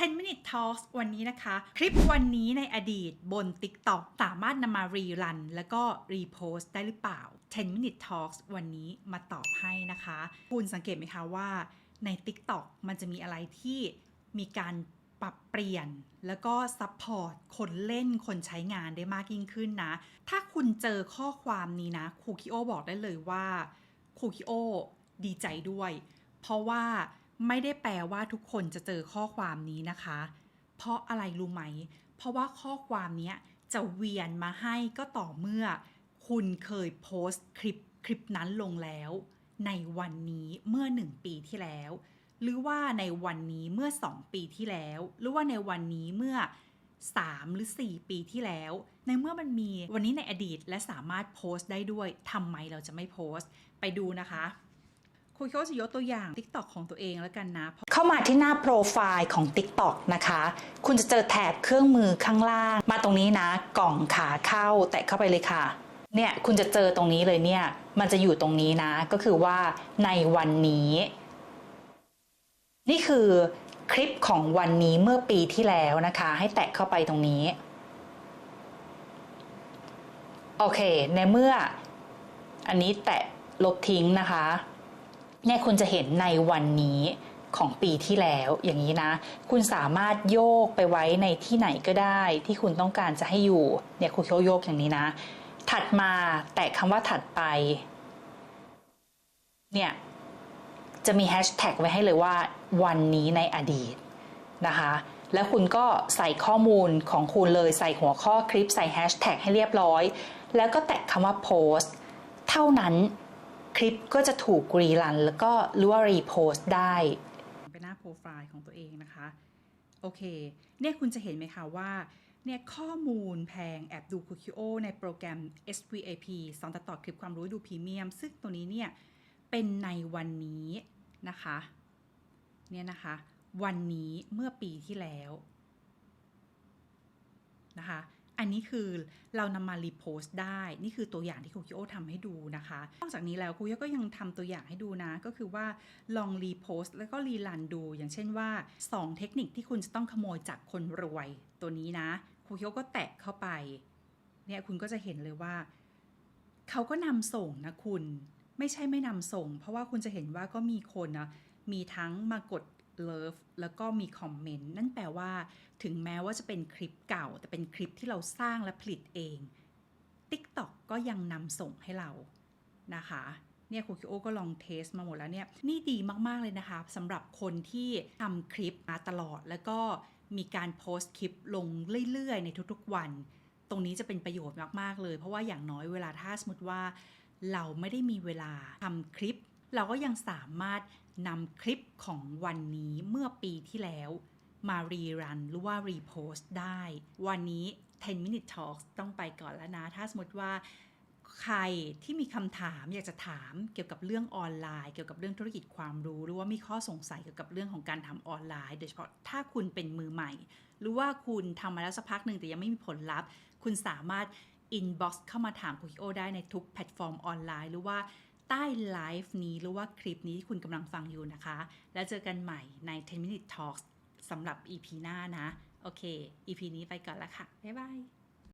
10 minute talks วันนี้นะคะ คลิปวันนี้ในอดีตบน TikTok สามารถนำมารีรันแล้วก็รีโพสต์ได้หรือเปล่า 10 minute talks วันนี้มาตอบให้นะคะ คุณสังเกตไหมคะว่าใน TikTok มันจะมีอะไรที่มีการปรับเปลี่ยน แล้วก็ซัพพอร์ตคนเล่นคนใช้งานได้มากยิ่งขึ้นนะ ถ้าคุณเจอข้อความนี้นะครูคิโอบอกได้เลยว่าครูคิโอดีใจด้วย เพราะว่า ไม่ได้แปลว่าทุกคนจะเจอข้อความนี้นะคะ เพราะอะไรรู้ไหม เพราะว่าข้อความนี้จะเวียนมาให้ก็ต่อเมื่อ คุณเคยโพสต์คลิปคลิปนั้นลงแล้ว ในวันนี้เมื่อ 1 ปีที่แล้ว หรือว่าในวันนี้เมื่อ 2 ปีที่แล้ว หรือว่าในวันนี้เมื่อ 3 หรือ 4 ปีที่แล้ว ในเมื่อมันมีวันนี้ในอดีตและสามารถโพสต์ได้ด้วยทำไมเราจะไม่โพสต์ ไปดูนะคะ ครูโคจะยกตัวอย่าง TikTok ของตัวเองแล้วกันนะ เข้ามาที่หน้าโปรไฟล์ของ TikTok นะคะ คุณจะเจอแถบเครื่องมือข้างล่าง มาตรงนี้นะ กล่องขาเข้า แตะเข้าไปเลยค่ะ เนี่ยคุณจะเจอตรงนี้เลยเนี่ย มันจะอยู่ตรงนี้นะ ก็คือว่าในวันนี้ นี่คือคลิปของวันนี้เมื่อปีที่แล้วนะคะ ให้แตะเข้าไปตรงนี้ โอเค ในเมื่ออันนี้แตะลบทิ้งนะคะ เนี่ยคุณจะเห็นในวันนี้ของปีที่แล้วอย่างนี้นะ คุณสามารถโยกไปไว้ในที่ไหนก็ได้ ที่คุณต้องการจะให้อยู่เนี่ยคุณเขาโยกอย่างนี้นะ ถัดมาแตะคำว่าถัดไปเนี่ยจะมีแฮชแท็กไว้ให้เลยว่า วันนี้ในอดีตนะคะ แล้วคุณก็ใส่ข้อมูลของคุณเลยใส่หัวข้อคลิปใส่แฮชแท็กให้เรียบร้อย แล้วก็แตะคำว่าโพสต์เท่านั้น คลิปก็จะถูกรีรัน แล้วก็หรือว่ารีโพสต์ได้ไปหน้าโปรไฟล์ของตัวเองนะคะ โอเค เนี่ยคุณจะเห็นไหมคะว่าเนี่ยข้อมูลแพงแอบดูคูคิโอในโปรแกรม SVAP สอนตัดต่อคลิปความรู้ดูพรีเมียม ซึ่งตัวนี้เนี่ยเป็นในวันนี้นะคะ เนี่ยนะคะ วันนี้เมื่อปีที่แล้วนะคะ อันนี้คือเรานำมารีโพสต์ได้ นี่คือตัวอย่างที่ครูคิโอทำให้ดูนะคะ นอกจากนี้แล้วครูคิโอก็ยังทำตัวอย่างให้ดูนะ ก็คือว่าลองรีโพสต์แล้วก็รีรันดู อย่างเช่นว่า 2 เทคนิคที่คุณจะต้องขโมยจากคนรวยตัวนี้นะครูคิโอก็แตะเข้าไป เนี่ยคุณก็จะเห็นเลยว่า เขาก็นำส่งนะคุณ ไม่ใช่ไม่นำส่ง เพราะว่าคุณจะเห็นว่าก็มีคนนะมีทั้งมากด เลิฟแล้วก็มีคอมเมนต์นั่นแปลว่า ถึงแม้ว่าจะเป็นคลิปเก่า แต่เป็นคลิปที่เราสร้างและผลิตเอง TikTok ก็ยังนำส่งให้เรานะคะเนี่ยครูคิโอก็ลองเทสมาหมดแล้วเนี่ยนี่ดีมาก ๆ เลยนะคะสำหรับคนที่ทำคลิปมาตลอด แล้วก็มีการโพสต์คลิปลงเรื่อย ๆ ในทุกๆวัน ตรงนี้จะเป็นประโยชน์มาก ๆ เลย เพราะว่าอย่างน้อยเวลาถ้าสมมติว่า เราไม่ได้มีเวลาทำคลิป เราก็ยังสามารถ นำคลิปของวันนี้เมื่อปีที่แล้ว มารีรันหรือว่ารีโพสต์ได้ วันนี้ 10 minute talks ต้องไปก่อนแล้วนะ ถ้าสมมติว่าใครที่มีคำถามอยากจะถามเกี่ยวกับเรื่องออนไลน์ เกี่ยวกับเรื่องธุรกิจความรู้ หรือว่ามีข้อสงสัยเกี่ยวกับเรื่องของการทำออนไลน์ โดยเฉพาะถ้าคุณเป็นมือใหม่ หรือว่าคุณทำมาแล้วสักพักหนึ่งแต่ยังไม่มีผลลัพธ์ คุณสามารถ inbox เข้ามาถามคุยโอได้ในทุกแพลตฟอร์มออนไลน์ หรือว่า ใต้ไลฟ์นี้หรือว่าคลิปนี้ที่คุณกำลังฟังอยู่นะคะ แล้วเจอกันใหม่ใน 10 minute talks สำหรับ EP หน้านะ โอเค EP นี้ไปก่อนละค่ะ บ๊ายบาย